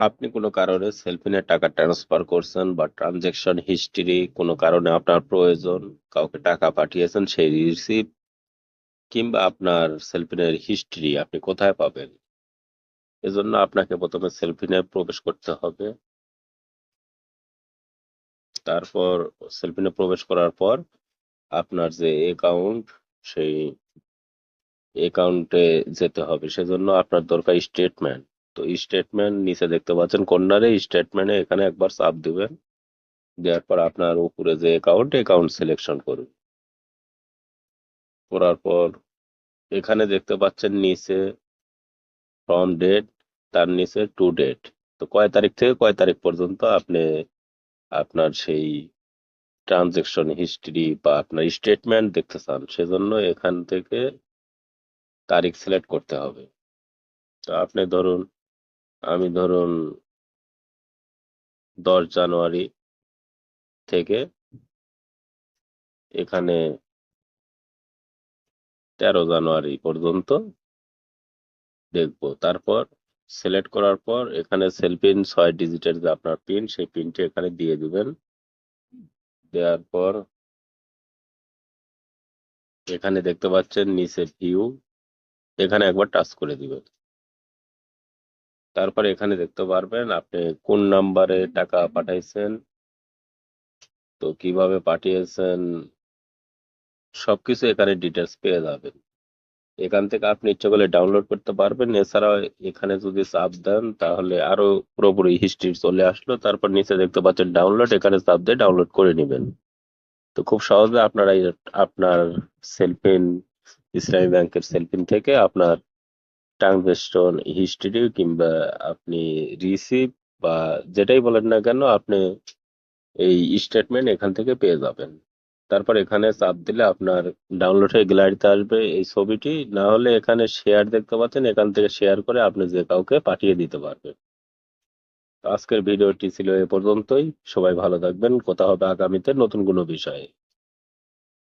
আপনি কোনো কারণে সেলফিনে টাকা ট্রান্সফার করছেন বা ট্রানজ্যাকশন হিস্ট্রি কোনো কারণে আপনার প্রয়োজন, কাউকে টাকা পাঠিয়েছেন সেই রিসিপ্ট কিংবা আপনার সেলফিনের হিস্ট্রি আপনি কোথায় পাবেন? এজন্য আপনাকে প্রথমে সেলফিনে প্রবেশ করতে হবে। তারপর সেলফিনে প্রবেশ করার পর আপনার যে অ্যাকাউন্ট সেই অ্যাকাউন্টে যেতে হবে। সেজন্য আপনার দরকার স্টেটমেন্ট তো স্টেটমেন্ট নিচে দেখতে পাচ্ছেন, কর্নারে স্টেটমেন্টে এখানে একবার চাপ দিবেন। দেওয়ার পর আপনার উপরে যে অ্যাকাউন্ট অ্যাকাউন্ট সিলেকশন করুন। করার পর এখানে দেখতে পাচ্ছেন নিচে ফ্রম ডেট তার নিচে টু ডেট তো কয় তারিখ থেকে কয় তারিখ পর্যন্ত আপনি আপনার সেই ট্রানজেকশন হিস্ট্রি বা আপনার স্টেটমেন্ট দেখতে চান, সেজন্য এখান থেকে তারিখ সিলেক্ট করতে হবে। তো আপনি ধরুন আমি ধরুন দশ জানুয়ারি থেকে এখানে তেরো জানুয়ারি পর্যন্ত দেখব। তারপর সিলেক্ট করার পর এখানে সেলফিন ছয় ডিজিটের যে আপনার পিন সেই পিনটি এখানে দিয়ে দিবেন। দেওয়ার পর এখানে দেখতে পাচ্ছেন নিচে ভিউ এখানে একবার টাচ করে দিবেন। তারপর এখানে দেখতে পারবেন আপনি কোন নাম্বারে টাকা পাঠাইছেন তো কীভাবে পাঠিয়েছেন সবকিছু এখানে ডিটেলস পেয়ে যাবেন। এখান থেকে আপনি ইচ্ছে করলে ডাউনলোড করতে পারবেন। এছাড়াও এখানে যদি চাপ দেন তাহলে আরও পুরোপুরি হিস্ট্রি চলে আসলো। তারপর নিচে দেখতে পাচ্ছেন ডাউনলোড এখানে চাপ দিয়ে ডাউনলোড করে নেবেন। তো খুব সহজে আপনারা আপনার সেলফিন ইসলামী ব্যাংকের সেলফিন থেকে আপনার ট্রানজেকশন হিস্ট্রি কিংবা আপনি রিসিভ বা যেটাই বলেন না কেন, আপনি এই স্টেটমেন্ট এখান থেকে পেয়ে যাবেন। তারপর এখানে চাপ দিলে আপনার ডাউনলোড হয়ে গ্যালারিতে আসবে এই ছবিটি। না হলে এখানে শেয়ার দেখতে পাচ্ছেন, এখান থেকে শেয়ার করে আপনি যে কাউকে পাঠিয়ে দিতে পারবেন। আজকের ভিডিওটি ছিল এ পর্যন্তই। সবাই ভালো থাকবেন। কথা হবে আগামীতে নতুন কোনো বিষয়ে।